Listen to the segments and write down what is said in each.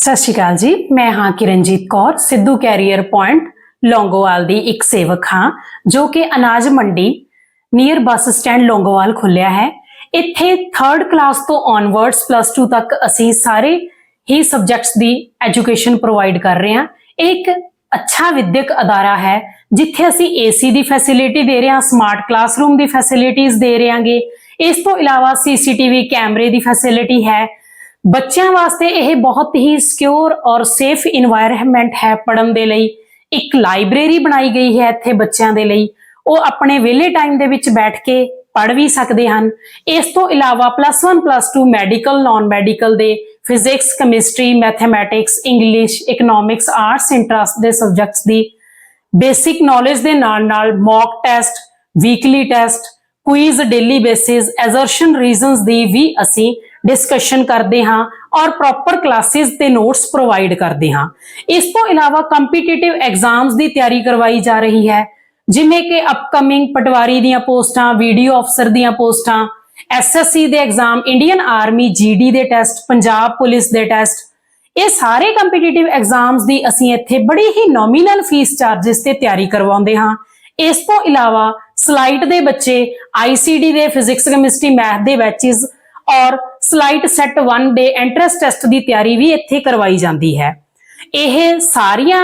ਸਤਿ ਸ਼੍ਰੀ ਅਕਾਲ ਜੀ, ਮੈਂ ਹਾਂ ਕਿਰਨਜੀਤ ਕੌਰ, ਸਿੱਧੂ ਕੈਰੀਅਰ ਪੁਆਇੰਟ, ਲੌਂਗੋਵਾਲ ਦੀ ਇੱਕ ਸੇਵਕ ਹਾਂ, ਜੋ ਕਿ ਅਨਾਜ ਮੰਡੀ ਨੀਅਰ ਬੱਸ ਸਟੈਂਡ ਲੌਂਗੋਵਾਲ ਖੁੱਲਿਆ ਹੈ। ਇੱਥੇ 3rd ਕਲਾਸ ਤੋਂ ਔਨਵਰਡਸ ਪਲੱਸ 2 ਤੱਕ ਅਸੀਂ ਸਾਰੇ ਹੀ ਸਬਜੈਕਟਸ ਦੀ ਐਜੂਕੇਸ਼ਨ ਪ੍ਰੋਵਾਈਡ ਕਰ ਰਹੇ ਹਾਂ। ਇਹ ਇੱਕ ਅੱਛਾ ਵਿਦਿਅਕ ਅਦਾਰਾ ਹੈ, ਜਿੱਥੇ ਅਸੀਂ ਏਸੀ ਦੀ ਫੈਸਿਲਿਟੀ ਦੇ ਰਹੇ ਹਾਂ ਸਮਾਰਟ ਕਲਾਸਰੂਮ ਦੀ ਫੈਸਿਲਿਟੀਆਂ ਦੇ ਰਹੇ ਹਾਂਗੇ ਇਸ ਤੋਂ ਇਲਾਵਾ ਸੀਸੀਟੀਵੀ ਕੈਮਰੇ ਦੀ ਫੈਸਿਲਿਟੀ ਹੈ ਬੱਚਿਆਂ ਵਾਸਤੇ ਇਹ ਬਹੁਤ ਹੀ ਸਿਕਿਉਰ ਔਰ ਸੇਫ ਇਨਵਾਇਰਨਮੈਂਟ ਹੈ ਪੜਨ ਦੇ ਲਈ। ਇੱਕ ਲਾਇਬ੍ਰੇਰੀ ਬਣਾਈ ਗਈ ਹੈ ਇੱਥੇ ਬੱਚਿਆਂ ਦੇ ਲਈ। ਉਹ ਆਪਣੇ ਵਿਹਲੇ ਟਾਈਮ ਦੇ ਵਿੱਚ ਬੈਠ ਕੇ ਪੜ ਵੀ ਸਕਦੇ ਹਨ। ਇਸ ਤੋਂ ਇਲਾਵਾ plus 1 plus 2 medical non medical ਦੇ physics chemistry mathematics English economics arts interest ਦੇ ਸਬਜੈਕਟਸ ਦੀ ਬੇਸਿਕ ਨੌਲੇਜ ਦੇ ਨਾਲ ਨਾਲ mock test weekly test quiz daily basis assertion reasons ਦੀ ਵੀ ਅਸੀਂ ਡਿਸਕਸ਼ਨ ਕਰਦੇ ਹਾਂ ਔਰ ਪ੍ਰੋਪਰ ਕਲਾਸਿਸ ਤੇ ਨੋਟਸ ਪ੍ਰੋਵਾਈਡ ਕਰਦੇ ਹਾਂ। ਇਸ ਤੋਂ ਇਲਾਵਾ ਕੰਪੀਟੀਟਿਵ ਐਗਜ਼ਾਮਸ ਦੀ ਤਿਆਰੀ ਕਰਵਾਈ ਜਾ ਰਹੀ ਹੈ। ਜਿਵੇਂ ਕਿ ਅਪਕਮਿੰਗ ਪਟਵਾਰੀ ਦੀਆਂ ਪੋਸਟਾਂ ਵੀਡੀਓ ਅਫਸਰ ਦੀਆਂ ਪੋਸਟਾਂ ਐਸਐਸਸੀ ਦੇ ਐਗਜ਼ਾਮ ਇੰਡੀਅਨ ਆਰਮੀ ਜੀਡੀ ਦੇ ਟੈਸਟ ਪੰਜਾਬ ਪੁਲਿਸ ਦੇ ਟੈਸਟ ਇਹ ਸਾਰੇ ਕੰਪੀਟੀਟਿਵ ਐਗਜ਼ਾਮਸ ਦੀ ਅਸੀਂ ਇੱਥੇ ਬੜੀ ਹੀ ਨੋਮੀਨਲ ਫੀਸ ਚਾਰजेस ਤੇ ਤਿਆਰੀ ਕਰਵਾਉਂਦੇ ਹਾਂ। ਇਸ ਤੋਂ ਇਲਾਵਾ ਸਲਾਈਟ ਦੇ ਬੱਚੇ ਆਈਸੀਡੀ ਦੇ ਫਿਜ਼ਿਕਸ ਕੈਮਿਸਟਰੀ ਮੈਥ ਦੇ ਬੈਚਸ ਔਰ ਸਲਾਈਟ ਸੈਟ 1 ਦੇ ਐਂਟਰੈਂਸ ਟੈਸਟ ਦੀ ਤਿਆਰੀ ਵੀ ਇੱਥੇ ਕਰਵਾਈ ਜਾਂਦੀ ਹੈ। ਇਹ ਸਾਰੀਆਂ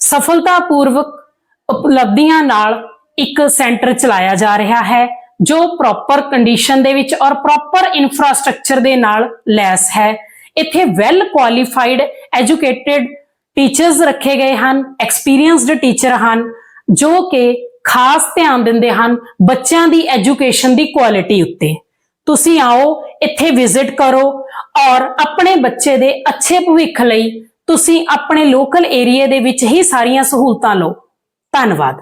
ਸਫਲਤਾਪੂਰਵਕ ਉਪਲਬਧੀਆਂ ਨਾਲ ਇੱਕ ਸੈਂਟਰ ਚਲਾਇਆ ਜਾ ਰਿਹਾ ਹੈ, ਜੋ ਪ੍ਰੋਪਰ ਕੰਡੀਸ਼ਨ ਦੇ ਵਿੱਚ ਔਰ ਪ੍ਰੋਪਰ ਇਨਫਰਾਸਟ੍ਰਕਚਰ ਦੇ ਨਾਲ ਲੈਸ ਹੈ। ਇੱਥੇ ਵੈਲ ਕੁਆਲੀਫਾਈਡ, ਐਜੂਕੇਟਿਡ ਟੀਚਰਸ ਰੱਖੇ ਗਏ ਹਨ, ਐਕਸਪੀਰੀਅੰਸਡ ਟੀਚਰ ਹਨ, ਜੋ ਕਿ ਖਾਸ ਧਿਆਨ ਦਿੰਦੇ ਹਨ ਬੱਚਿਆਂ ਦੀ ਐਜੂਕੇਸ਼ਨ ਦੀ ਕੁਆਲਿਟੀ ਉੱਤੇ। ਤੁਸੀਂ ਆਓ ਇੱਥੇ ਵਿਜ਼ਿਟ ਕਰੋ ਔਰ ਆਪਣੇ ਬੱਚੇ ਦੇ ਅੱਛੇ ਭਵਿੱਖ ਲਈ ਤੁਸੀਂ ਆਪਣੇ ਲੋਕਲ ਏਰੀਆ ਦੇ ਵਿੱਚ ਹੀ ਸਾਰੀਆਂ ਸਹੂਲਤਾਂ ਲਓ। ਧੰਨਵਾਦ।